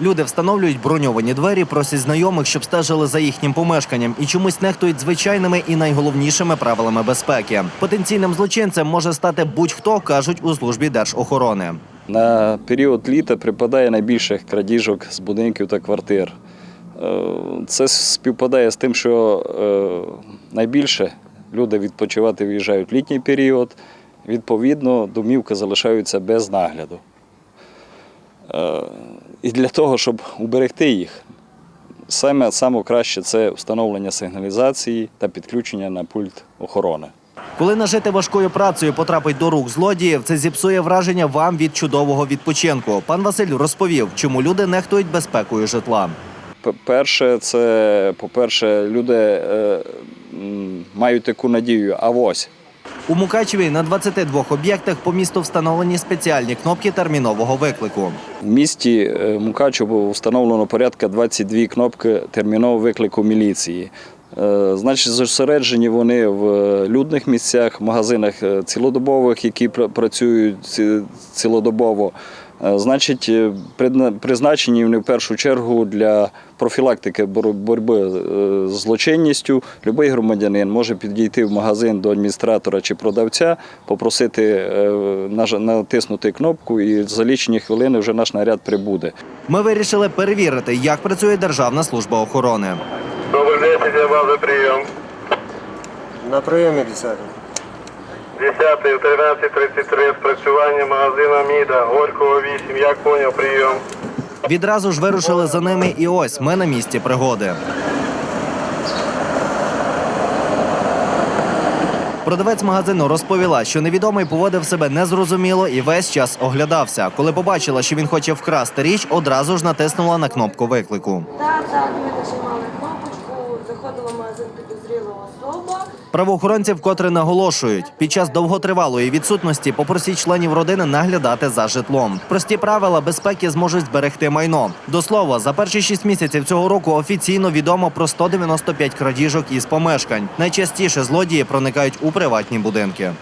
Люди встановлюють броньовані двері, просять знайомих, щоб стежили за їхнім помешканням і чомусь нехтують звичайними і найголовнішими правилами безпеки. Потенційним злочинцем може стати будь-хто, кажуть у службі держохорони. На період літа припадає найбільше крадіжок з будинків та квартир. Е, Це співпадає з тим, що е, найбільше люди відпочивати виїжджають в літній період, відповідно, домівки залишаються без нагляду. І для того, щоб уберегти їх, саме, саме краще це встановлення сигналізації та підключення на пульт охорони. Коли нажити важкою працею потрапить до рук злодіїв, це зіпсує враження вам від чудового відпочинку. Пан Василь розповів, чому люди нехтують безпекою житла. Перше, це, по-перше, люди е, мають таку надію, а ось. У Мукачеві на 22 об'єктах по місту встановлені спеціальні кнопки термінового виклику. В місті е, Мукачево встановлено порядка 22 кнопки термінового виклику міліції. Е, Значить, зосереджені вони в людних місцях, магазинах е, цілодобових, які працюють ці- цілодобово. Е, Значить, е, призначені вони в першу чергу для профілактики боротьби е, з злочинністю. Любий громадянин може підійти в магазин до адміністратора чи продавця, попросити натиснути кнопку, і за лічені хвилини вже наш наряд прибуде. Ми вирішили перевірити, як працює Державна служба охорони. Номер 10 я база прийом. На прийомі 10. 10 в 13.33 спрацювання магазина Міда, Горького 8. Як поняв прийом? Відразу ж вирушили за ними, і ось ми на місці пригоди. Продавець магазину розповіла, що невідомий поводив себе незрозуміло і весь час оглядався. Коли побачила, що він хоче вкрасти річ, одразу ж натиснула на кнопку виклику. Так, так, ми нажимали кнопочку, заходила в магазин підозріла особа. Правоохоронці вкотре наголошують, під час довготривалої відсутності попросіть членів родини наглядати за житлом. Прості правила безпеки зможуть зберегти майно. До слова, за перші шість місяців цього року офіційно відомо про 195 крадіжок із помешкань. Найчастіше злодії проникають у приватні будинки.